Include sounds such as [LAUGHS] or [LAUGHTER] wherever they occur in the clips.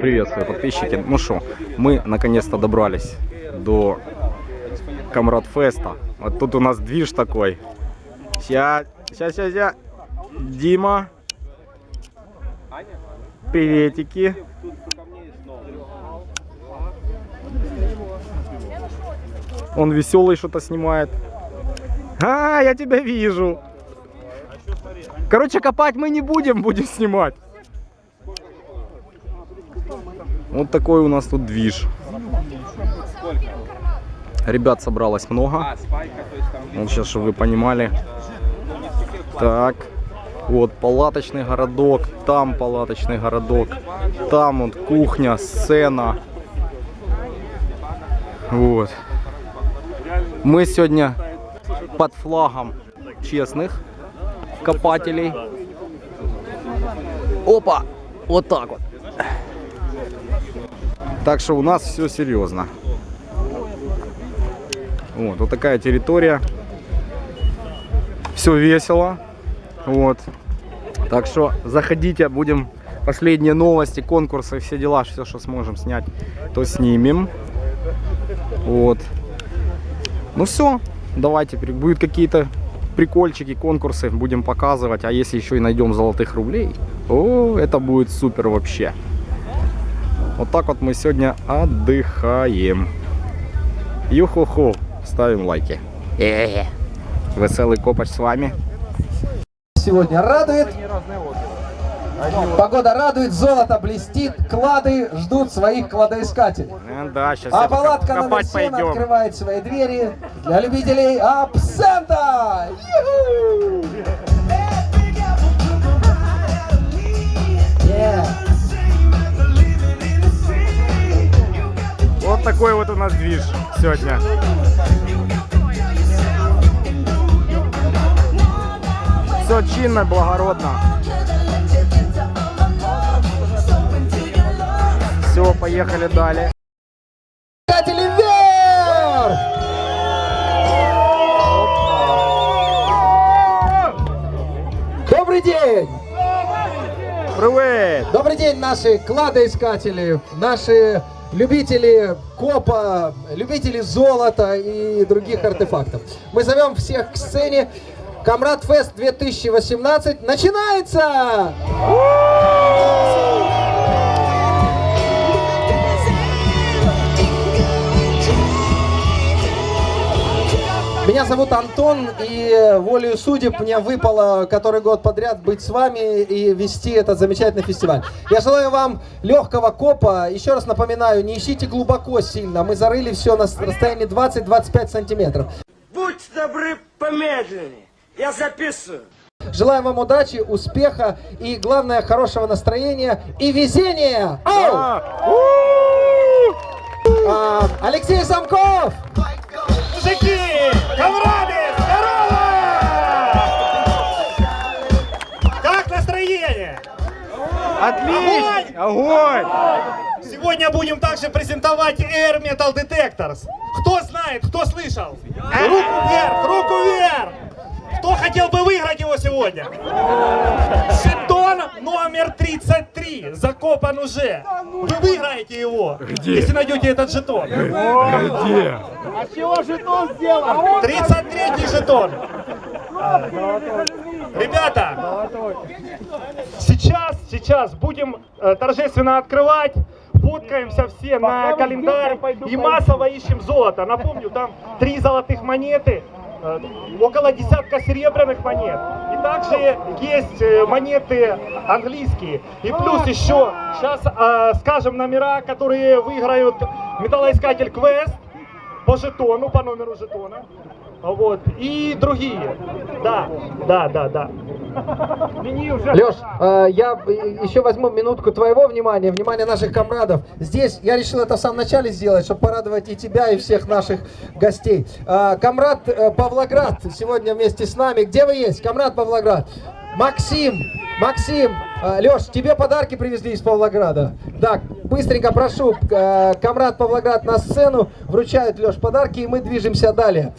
Приветствую, подписчики. Ну что, мы наконец-то добрались до Камрад Феста. Вот тут у нас движ такой. Ща, ща, ща. Дима. Приветики. Он веселый что-то снимает. А, я тебя вижу. Короче, копать мы не будем, будем снимать. Вот такой у нас тут движ. Ребят собралось много. Вот сейчас, чтобы вы понимали. Так. Вот палаточный городок, там палаточный городок, там вот кухня, сцена. Вот. Мы сегодня под флагом честных копателей. Опа! Вот так вот. Так что у нас все серьезно. Вот, вот такая территория. Все весело. Вот. Так что заходите, будем последние новости, конкурсы, все дела, все, что сможем снять, то снимем. Вот. Ну все, давайте, будут какие-то прикольчики, конкурсы, будем показывать. А если еще и найдем золотых рублей, о, это будет супер вообще. Вот так вот мы сегодня отдыхаем. Юху-ху, ставим лайки. Э-э-э. Веселый копач с вами. сегодня радует. Погода радует, золото блестит, клады ждут своих кладоискателей. Э, Да, сейчас А палатка 7 пойдем. открывает свои двери для любителей абсента. Юху! Yeah. Вот такой вот у нас движ сегодня. Все чинно, благородно. Все, поехали далее. Вверх! Добрый день! Привет! Добрый день, наши кладоискатели, наши любители копа, любители золота и других артефактов. Мы зовем всех к сцене. Камрад Фест 2018 начинается! Меня зовут Антон, и волею судеб мне выпало который год подряд быть с вами и вести этот замечательный фестиваль. Я желаю вам легкого копа. Еще раз напоминаю, не ищите глубоко сильно. Мы зарыли все на расстоянии 20-25 сантиметров. Будьте добры, помедленнее. Я записываю. Желаю вам удачи, успеха и, главное, хорошего настроения и везения! Ау! А, Алексей Замков! Мужики, камрады, здорово! Как настроение? Отлично! Огонь! Сегодня будем также презентовать Air Metal Detectors. Кто знает, кто слышал? Руку вверх, руку вверх! Кто хотел бы выиграть его сегодня? Жетон номер 33 закопан уже. Вы выиграете его, если найдете этот жетон. Где? 33 жетон. Ребята, сейчас, сейчас будем э, торжественно открывать. Фоткаемся все на календарь и массово ищем золото. Напомню, там три золотых монеты, около десятка серебряных монет. И также есть э, монеты английские. И плюс еще, сейчас скажем номера, которые выиграют металлоискатель Квест по жетону, по номеру жетона. Вот. И другие. Да, да, да, да. Леш, э, я э, еще возьму минутку твоего внимания, внимания наших комрадов. Здесь я решил это в самом начале сделать, чтобы порадовать и тебя, и всех наших гостей. Э, Комрад э, Павлоград сегодня вместе с нами. Где вы есть, Комрад Павлоград? Максим, Максим, э, Леш, тебе подарки привезли из Павлограда. Так, быстренько прошу, э, Комрад Павлоград на сцену, вручают Леш подарки, и мы движемся далее.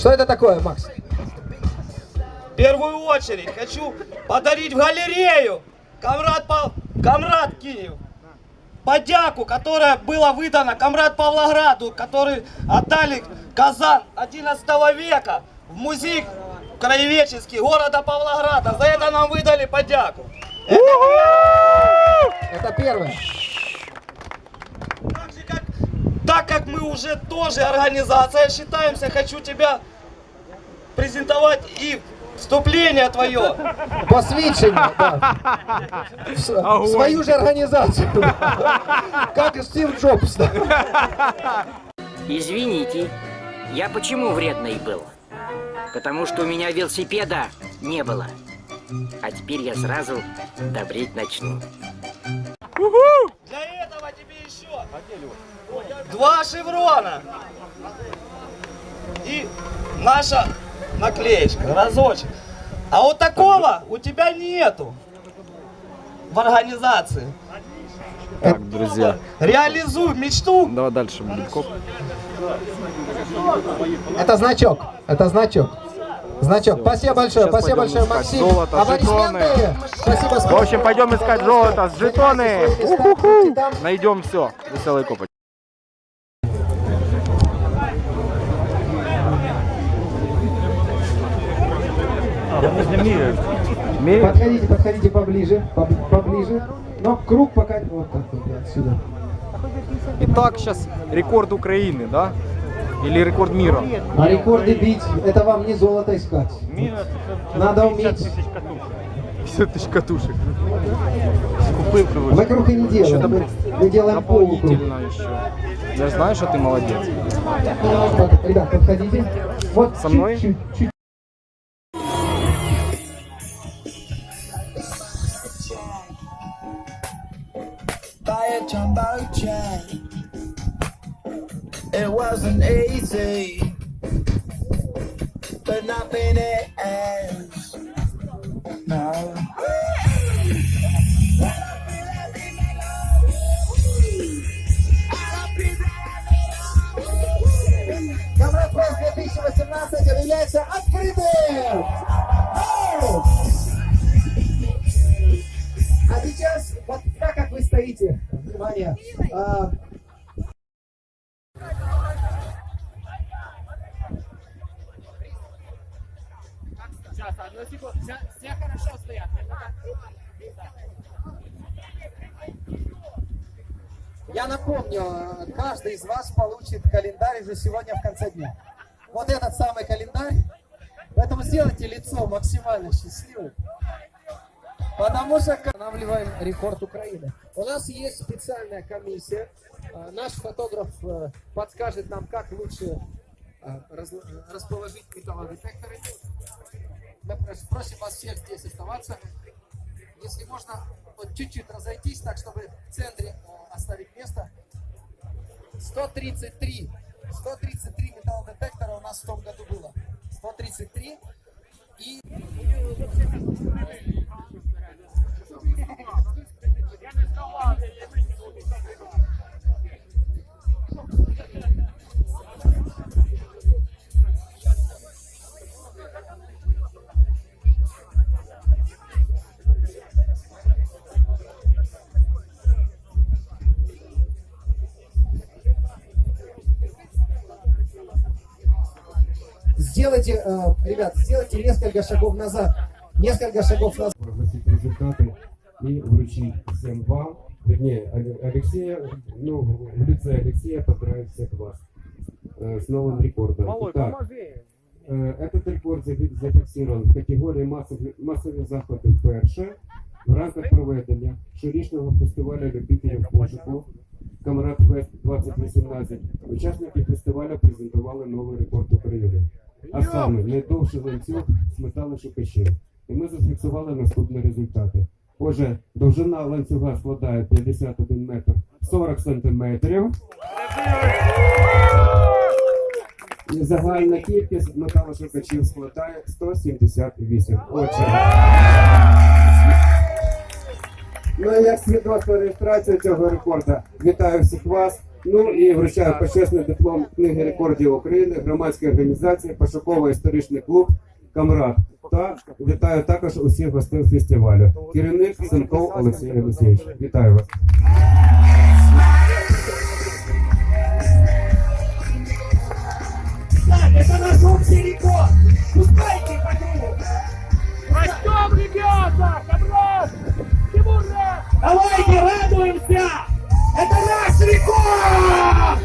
Что это такое, Макс? В первую очередь хочу подарить в галерею Камрад, Пав... Камрад Киев. Подяку, которая была выдана Камрад Павлограду, который отдали Казан 11 века в музей краеведческий города Павлограда. За это нам выдали подяку. Это первое. Так же, как, так как мы уже тоже организация считаемся, хочу тебя презентовать и вступление твое. Посвідчення, да. В, свою же организацию. Как и Стив Джобс. да. Извините, я почему вредный был? Потому что у меня велосипеда не было. А теперь я сразу добреть начну. Для этого тебе еще два шеврона и наша наклеечка, разочек. А вот такого у тебя нету в организации. Так, друзья, Реализуй мечту. давай дальше будет коп. Это значок. Это значок. Значок. Спасибо большое. Сейчас Спасибо большое, Максим. золото, Аплодисменты. Спасибо. В общем, пойдем искать золото жетоны. Уху. Там Найдем все. Веселый копоть. Подходите, подходите поближе, поб- поближе. Но круг пока вот так вот отсюда. Итак, сейчас рекорд Украины, да? Или рекорд мира? А рекорды бить, это вам не золото искать. Надо уметь. 50 тысяч катушек. Купил, короче. Мы круг и не делаем. Мы, мы делаем полукруг. Еще. Я знаю, что ты молодец. Так, Ребят, подходите. Вот Со мной? чуть-чуть, чуть. buy a jumbo jet. It wasn't easy, but nothing is. No. Камрад Фест 2018 объявляется открытым! Оу! А сейчас, вот так как вы стоите, внимание, а, Я напомню, каждый из вас получит календарь уже сегодня в конце дня. Вот этот самый календарь. Поэтому сделайте лицо максимально счастливым. Потому что устанавливаем рекорд Украины. У нас есть специальная комиссия. Э, Наш фотограф э, подскажет нам, как лучше э, расположить металлодетекторы. Мы прос- просим вас всех здесь оставаться. Если можно, вот чуть-чуть разойтись, так чтобы в центре э, оставить место. 133. 133 металлодетектора у нас в том году было. 133. И сделайте, э, ребят, сделайте несколько шагов назад. Несколько шагов назад. огласить результаты и вручить всем вам, вернее, Але- Алексея, ну, в лице Алексея поздравить всех вас э, с новым рекордом. Итак, э, этот рекорд зафі- зафіксирован в категорії масові, масові заходи вперше в рамках проведення щорічного фестивалю любителів пошуку Камрад Фест 2018. Учасники фестивалю презентували новий рекорд України. А саме найдовший ланцюг з металошукачів. І ми зафіксували наступні результати. Отже, довжина ланцюга складає 51 метр 40 сантиметрів. І загальна кількість металошукачів складає 178. Отже. Ну і як свідоцтво реєстрації цього рекорду, вітаю всіх вас. Ну і вручаю почесний диплом книги рекордів України, громадської організації, пошуково-історичний клуб Камрад. Та вітаю також усіх гостей фестивалю. Керівник Сенков Олексій Олексійович. Вітаю вас. Так, это наш общий рекорд. Пускайте по кругу. Растем, ребята! Камрад! Тимура! Давайте радуемся! Это наш рекорд!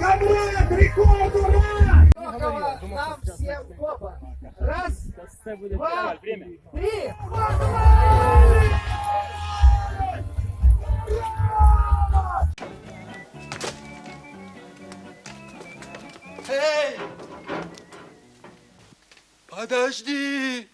Камрад, рекорд, ура! Нам всем опа. Раз, два, три. Эй! Подожди!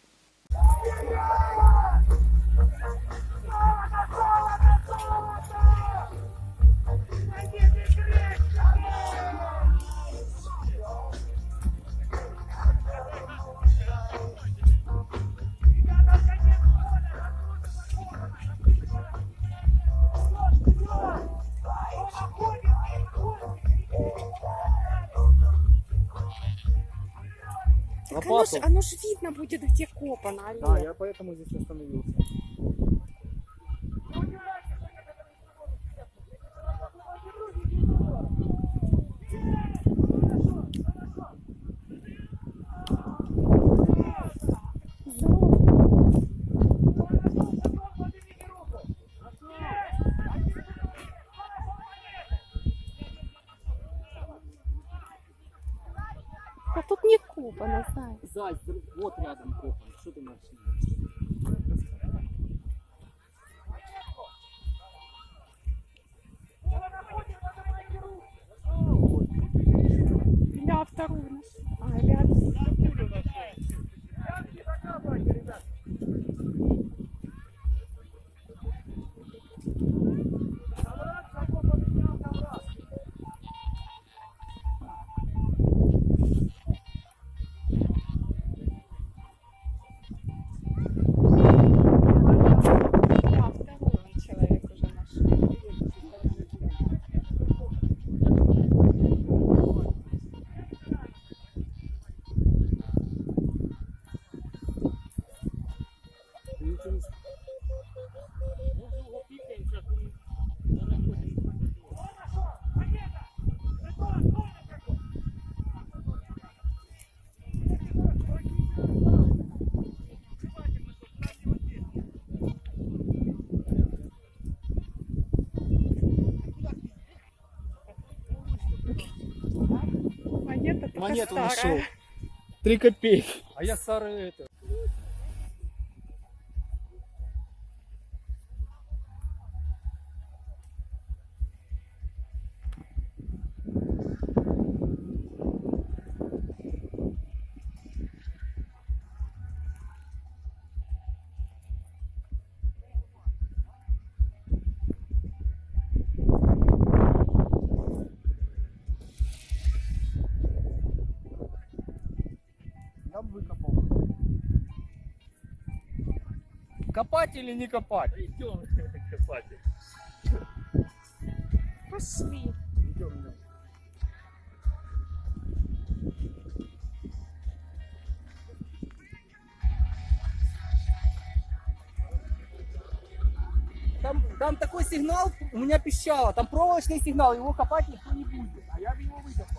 Так оно, ж, оно ж видно будет, где копано. алло. я поэтому здесь остановился. А копано, знаешь. Зай, вот рядом копан. Что ты можешь? Для вторую наш. А, рядом. Да, Монету старая. нашел. Три копейки. А я старый это. Копать или не копать? Идем [LAUGHS] копать. Пошли. Там, там такой сигнал, у меня пищало, там проволочный сигнал, его копать никто не будет. А я бы его выкопал.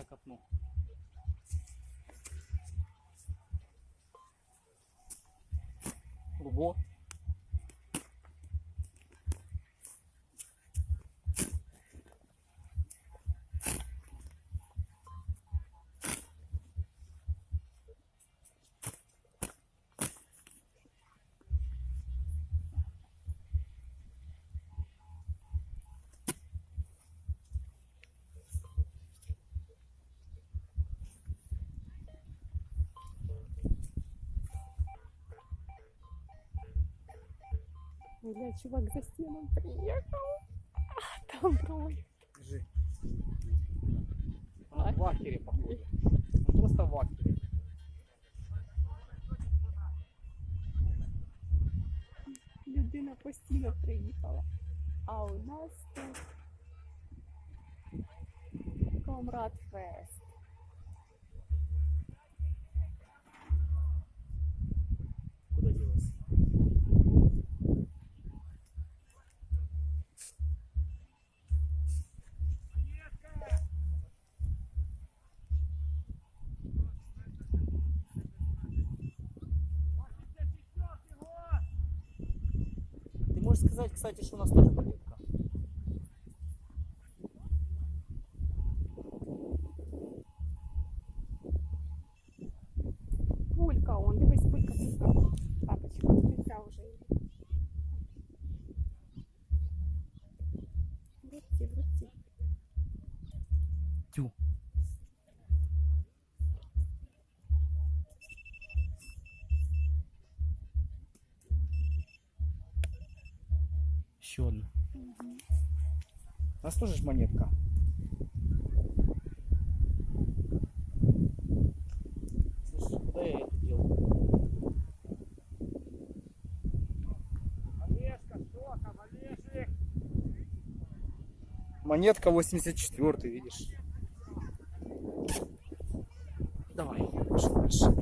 Давай копну. Ого. Бля, чувак за стеном приехал. А, там трое. Держи. А, в ахере, походу. Он просто в ахере. Людина постійно приїхала. А у нас тут Комрад Фест. Кстати, что у нас тоже монетка? Еще одна. У нас тоже ж монетка. Слушай, куда я это делал? Монетка 84, видишь? Давай, пошел дальше.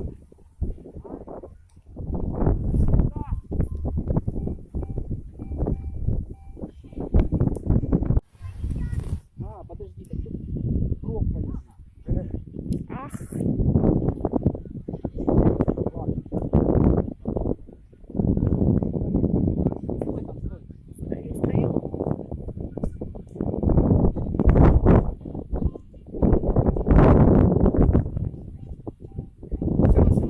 А, подожди, так тут пробка лежит. Ах, Стой там, стой. стою, стою. Всё, всё.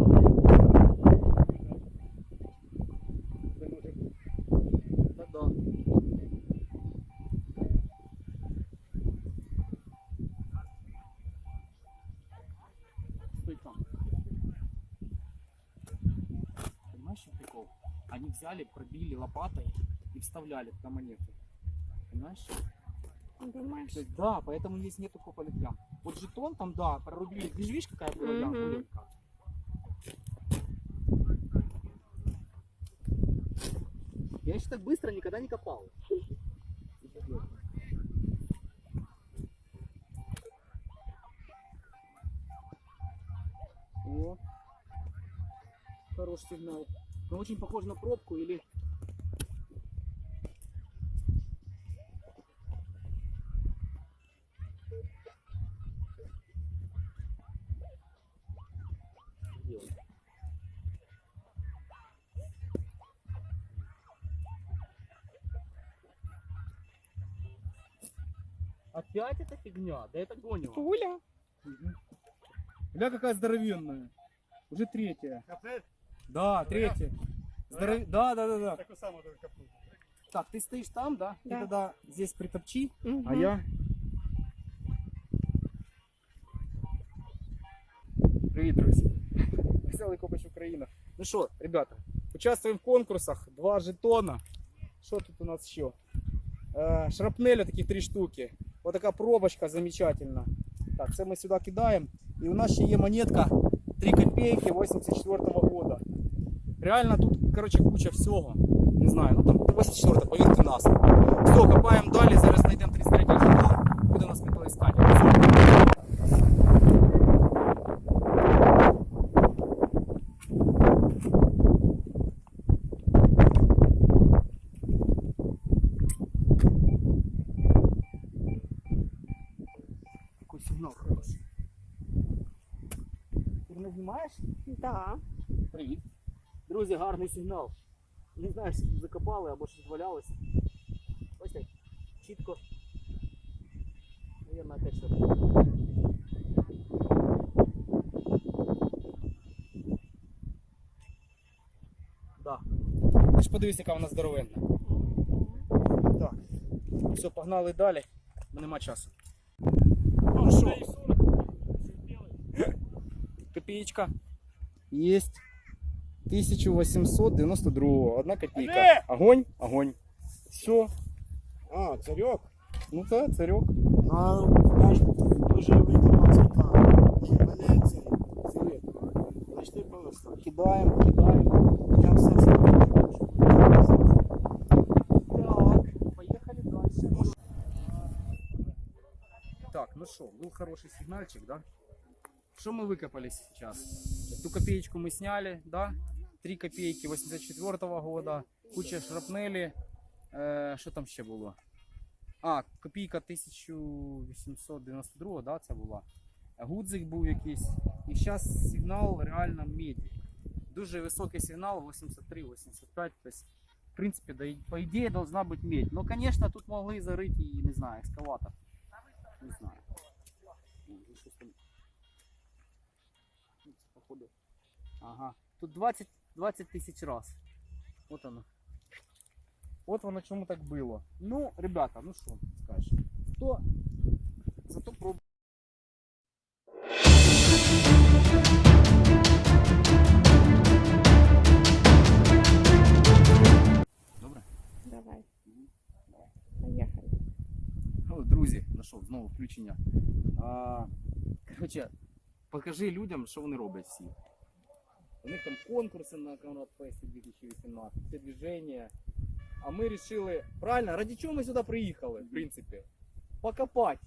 Да-да. Стой там. Понимаешь, что прикол? Они взяли, пробили лопатой и вставляли туда монеты. Понимаешь? То есть, да, поэтому здесь нету копанных ям. Вот жетон там, да, прорубили. Ты же видишь, какая была яма, рулетка? Я еще так быстро никогда не копал. О, хороший сигнал. Но очень похож на пробку или. Опять эта фигня? Да это гонево. Пуля? Бля, какая здоровенная. Уже третья. Да, третья. Здоров... Да, да, да, да. Так, ты стоишь там, да? Ты Да. тогда здесь притопчи, а Мгм. я... Привіт, друзі. [LAUGHS] Веселий Копач Україна. Ну що, ребята, участвуємо в конкурсах. Два жетона. Що тут у нас ще? Е, шрапнеля такі три штуки. Ось така пробочка замечательна. Так, це ми сюди кидаємо. І у нас ще є монетка 3 копейки 84 года. Реально тут, короче, куча всього. Не знаю, ну там 84 повірте нас. Все, копаємо далі, зараз знайдемо 33 жетон, буде нас металоіскання. Какой сигнал хороший. Ти мене знімаєш? Да. Привіт. Друзі, гарний сигнал. Не знаю, закопали або щось валялось. Ось так. Чітко. Наверное, опять що. Да. Ти ж подивись, яка вона здоровенна. Так. Все, погнали далі, бо нема часу. Ну що? Копеечка. Есть. 1892. Одна копейка. Огонь, огонь. Все. А, царек. Ну да, царек. А наш уже виконав цей камінь. І мене цей цвіт. Значить, ти просто. Кидаем, кидаем. Я все це Так, поехали дальше. Так, ну что, был хороший сигнальчик, да? Что мы выкопали сейчас? Ту копеечку мы сняли, да? Три копейки 84 года, куча шрапнели. Э, що там ще було? А, копійка 1892, да, це була. Гудзик був якийсь. І зараз сигнал реально меді. Дуже високий сигнал, 83-85. Тобто, в принципі, да, по ідеї должна бути медь. Ну, звісно, тут могли зарити і, не знаю, екскаватор. Не знаю. Ну. Ага. Тут 20, 20 тисяч раз. Вот оно. Вот воно чому так було. Ну, ребята, ну що скажеш? Хто зато пробує. Добре? Давай. Поїхали. Ну, друзі, знайшов знову включення. А, коротше, покажи людям, що вони роблять всі. У них там конкурси на Конрад Фесті 2018, все движення. А ми вирішили, правильно, ради чого ми сюди приїхали, в принципі? Покопати.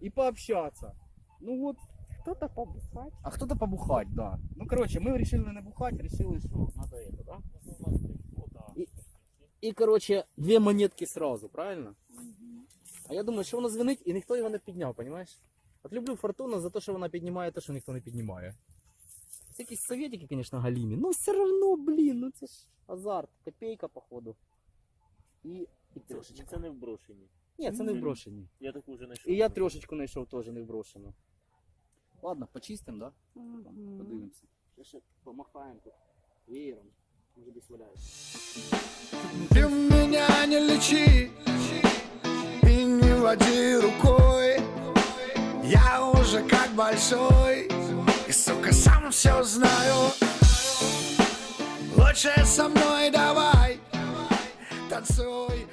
І пообщатися. Ну от, Хто-то побухать. а хто-то побухать, да. Ну, короче, мы решили не бухать, решили, что надо это, да? И, и короче, две монетки сразу, правильно? А я думаю, що воно дзвонить, і ніхто його не підняв, понимаешь? От люблю фортуну за те, що вона піднімає те, що ніхто не піднімає. Це якісь советики, конечно, галімі. Ну все равно, блін, ну це ж азарт, копейка, походу. І, і трошечка. Це не вброшені. Ні, це не вброшені. Я таку вже знайшов. І я трошечку знайшов теж не вброшену. Ладно, почистимо, да? Там, Подивимося. Ще ще помахаємо тут веєром. Може десь валяється. Ты меня не лечи и не води рукой Я уже как большой и, сука, сам все знаю. Лучше со мной давай. Танцуй